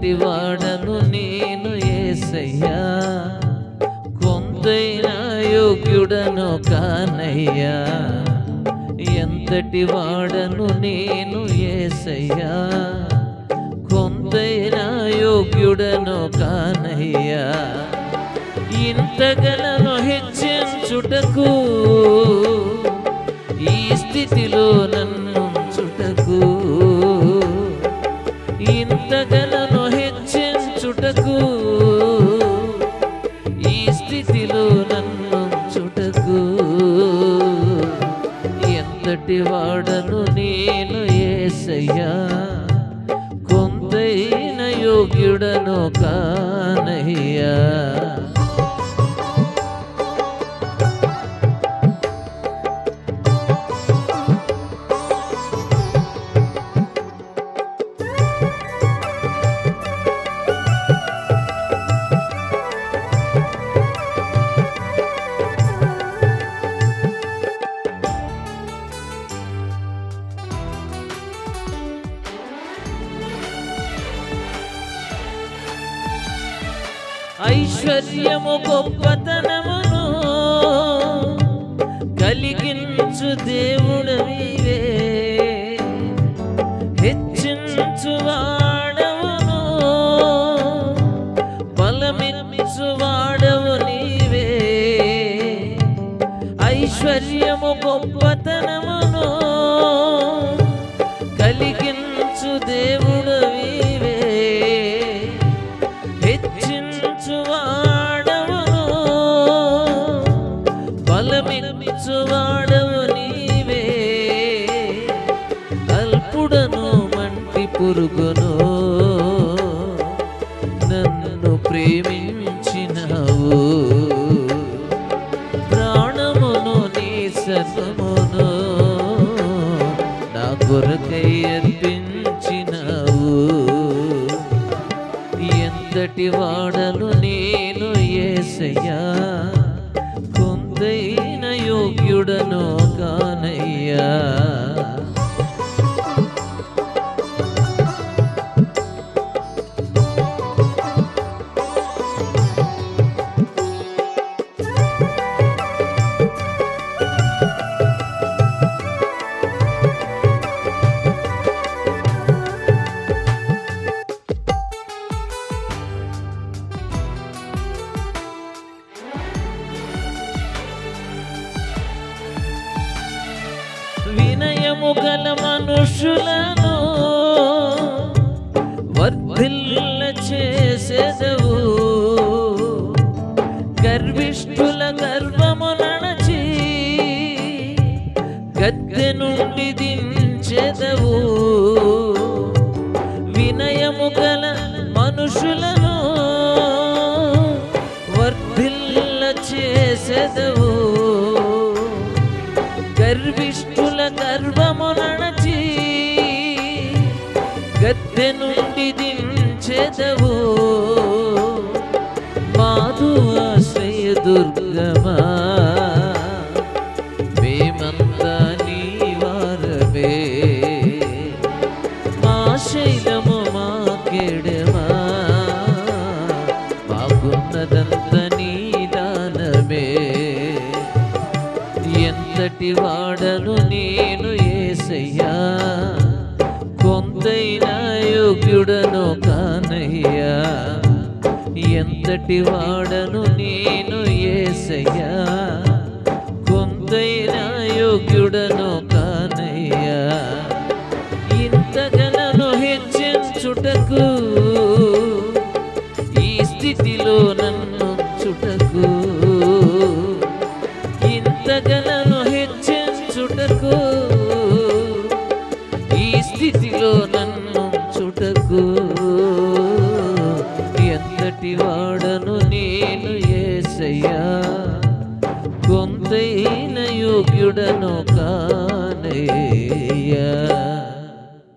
ఎంతటి వాడను నేను ఏసయ్యా. కొంతైనా యోగ్యుడను కానయ్యా. ఎంతటి వాడను నేను ఏసయ్యా. కొంతైనా యోగ్యుడను కానయ్యా. ఇంతగలను హెచ్చించుటకు ఈ స్థితిలో నన్ను చుటకు ఇంతగల హెచ్చించుటకు ఈ స్థితిలో నన్ను చుటకు. ఎంతటి వాడను నేను ఏసయ్యా కొంతైన యోగ్యుడను కానయ్యా. ఐశ్వర్యము గొప్పతనమును కలిగించు దేవుడవివే హెచ్చించు వాడవును బలమిచ్చు వాడవు నీవే. ఐశ్వర్యము గొప్పతనము పురుగును నన్ను ప్రేమించినావు. ప్రాణమును నీ సర్వమును నా కొరకై అర్పించినావు. ఎంతటి వాడను నేను ఏసయ్యా కొందైన యోగ్యుడను కానయ్యా. వినయము గల మనుషులను వర్ధిల్ల చేసేదవు. గర్విష్ఠుల గర్వము నడచి గద్దె నుండి దించెదవు. గర్విష్ఠుల గర్వము నడచి గద్దె నుండి దించెదవు. మాధు ఆశ్రయ దుర్గమా ధన్యుడను కానయ్యా. ఎంతటి వాడను నేను ఏసయ్యా. కొంతైనా యోగ్యుడను కానయ్యా. ఇంతగనను హెచ్చించుటకు ఈ స్థితిలో నన్ను చుటకు ఇంతగనను హెచ్చించుటకు నేను ఏసయ్యా కొంతైన యోగ్యుడను కానయ్యా.